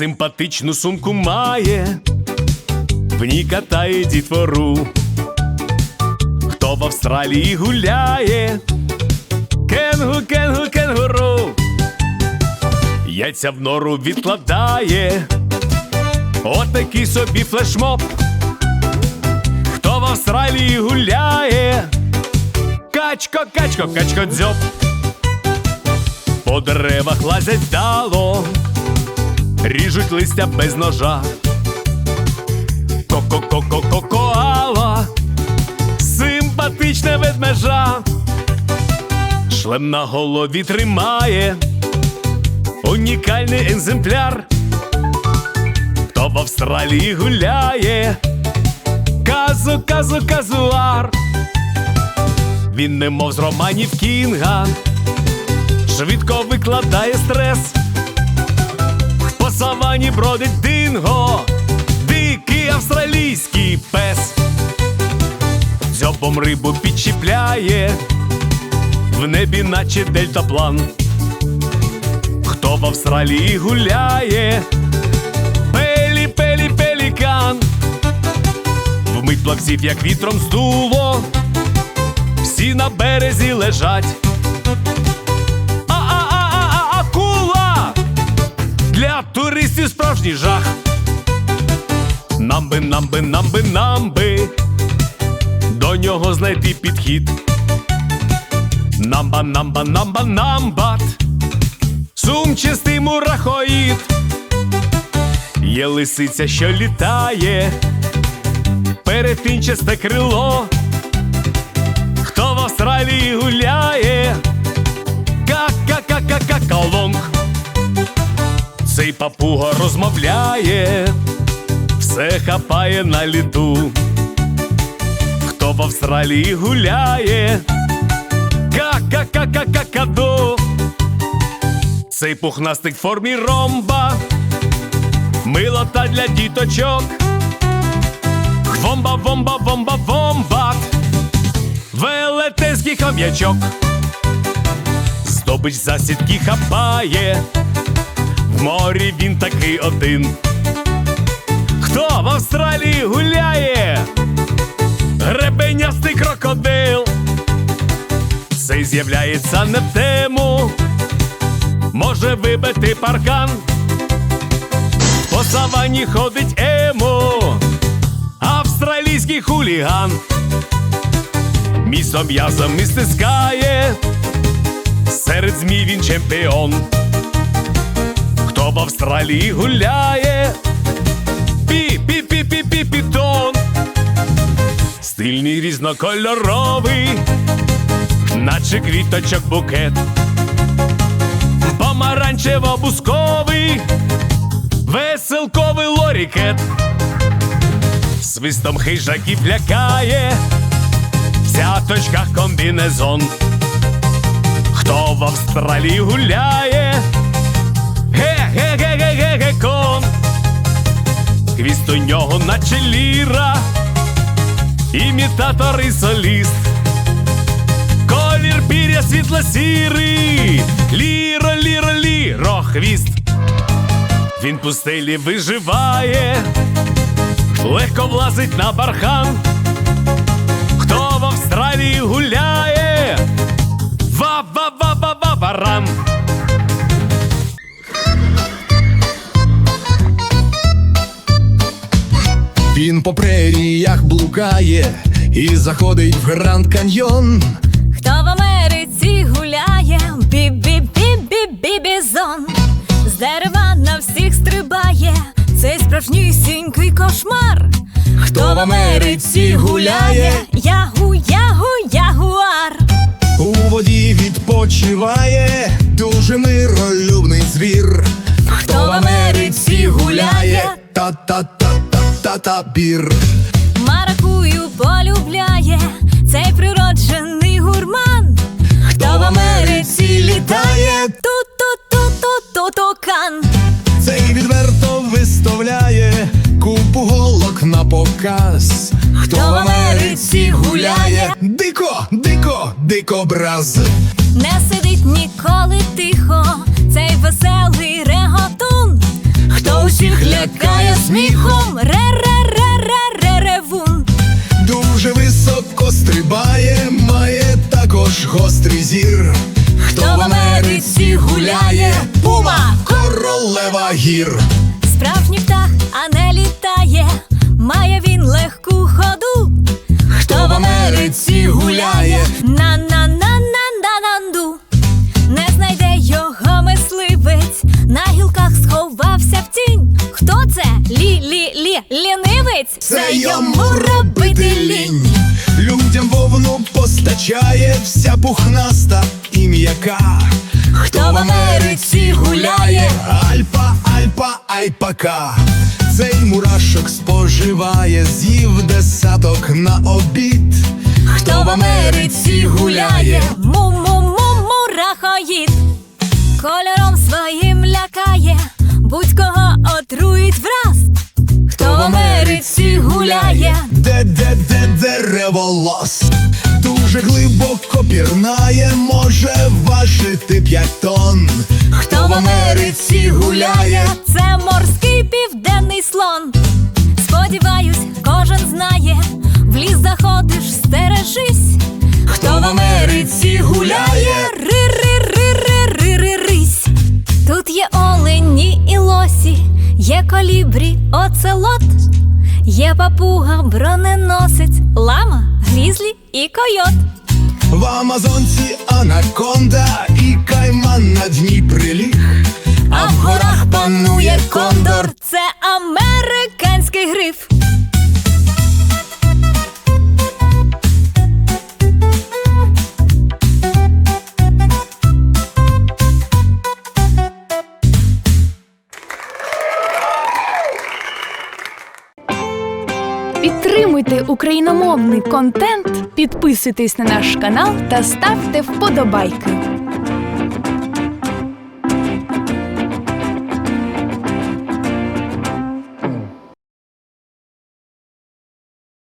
Симпатичну сумку має, в ній катає дітвору. Хто в Австралії гуляє? Кенгу, кенгу, кенгуру. Яйця в нору відкладає. Отакий собі флешмоб. Хто в Австралії гуляє? Качко, качко, качко, дзьоб. По деревах лазять вдало, ріжуть листя без ножа. Ко-ко-ко-ко-ко-коала, симпатичне ведмежа. Шлем на голові тримає, унікальний екземпляр. Хто в Австралії гуляє, казу, казу, казуар. Він немов з романів Кінга, швидко викладає стрес. Савані бродить динго, дикий австралійський пес. Дзьобом рибу підчіпляє, в небі наче дельтаплан. Хто в Австралії гуляє? Пелі, пелі, пелікан. Вмить плавців, як вітром здуло, всі на березі лежать. Туристів справжній жах. Намби, намби, намби, намби. До нього знайти підхід. Намба, намба, намба, намбат. Сумчастий мурахоїд. Є лисиця, що літає, перетинчасте крило. Хто в Австралії гуляє? Ка-ка-ка-ка-ка-калонг. Цей папуга розмовляє, все хапає на літу. Хто в Австралії гуляє? Ка-ка-ка-ка-ка-каду. Цей пухнастик в формі ромба, милота для діточок. Вомба, вомба, вомба, вомбат, велетенський хом'ячок. Здобич засідки хапає, морі він такий один. Хто в Австралії гуляє? Гребенястий крокодил. Цей з'являється не в тему, може вибити паркан. По савані ходить емо, австралійський хуліган. Місом м'язом і стискає, серед змій він чемпіон. В Австралії гуляє? Пі-пі-пі-пі-пі-пітон. Стильний різнокольоровий, наче квіточок букет. Помаранчево-бусковий, веселковий лорікет. Свистом хижаків лякає, в цяточках комбінезон. Хто в Австралії гуляє? Ге-ге-ге-ге-ге-ге-кон. Хвіст у нього наче ліра, імітатор і соліст. Колір пір'я світло-сірий, ліро, ліро, ліро, хвіст. Він пустелі виживає, легко влазить на бархан. Блукає і заходить в Гранд Каньйон. Хто в Америці гуляє, бі-бі-бі-бі-бі-бізон З дерева на всіх стрибає, цей справжнісінький кошмар. Хто в Америці гуляє, ягу, ягу, ягуар. у воді відпочиває, дуже миролюбний звір. Хто в Америці гуляє, та-та-та-та-та-та-бір. Маракую полюбляє, цей природжений гурман. Хто в Америці літає, Ту-ту-ту-ту-ту-тукан. цей відверто виставляє купу голок на показ. Хто в Америці гуляє, дико, дико, дикобраз. Не сидить ніколи тихо, цей веселий реготун. Хто усіх лякає сміхом, пума, королева гір. справжній птах, а не літає, має він легку ходу. Хто в Америці гуляє, на на на на на нанду не знайде його мисливець, на гілках сховався в тінь. Хто це? Лі лі лі лінивець? Це йому робити лінь. Людям вовну постачає вся пухнаста і м'яка. Хто в Америці альпа, айпака. Цей мурашок споживає, з'їв десяток на обід. Хто в Америці гуляє? Му-му-му-мурахоїд Кольором своїм лякає, будь-кого отруїть враз. Хто в Америці гуляє? Де, де, де дереволос Дуже глибоко пірнає, може важити п'ять тонн. Хто в Америці гуляє? Це стережись. Хто в Америці гуляє? Ри-ри-ри-ри-ри-ри-рись. Тут є олені і лосі, є колібрі, оцелот, є папуга, броненосець, лама, грізлі і койот. В Амазонці анаконда і кайман на дні приліг. А в горах панує кондор, це американський гриф. Україномовний контент, підписуйтесь на наш канал та ставте вподобайки.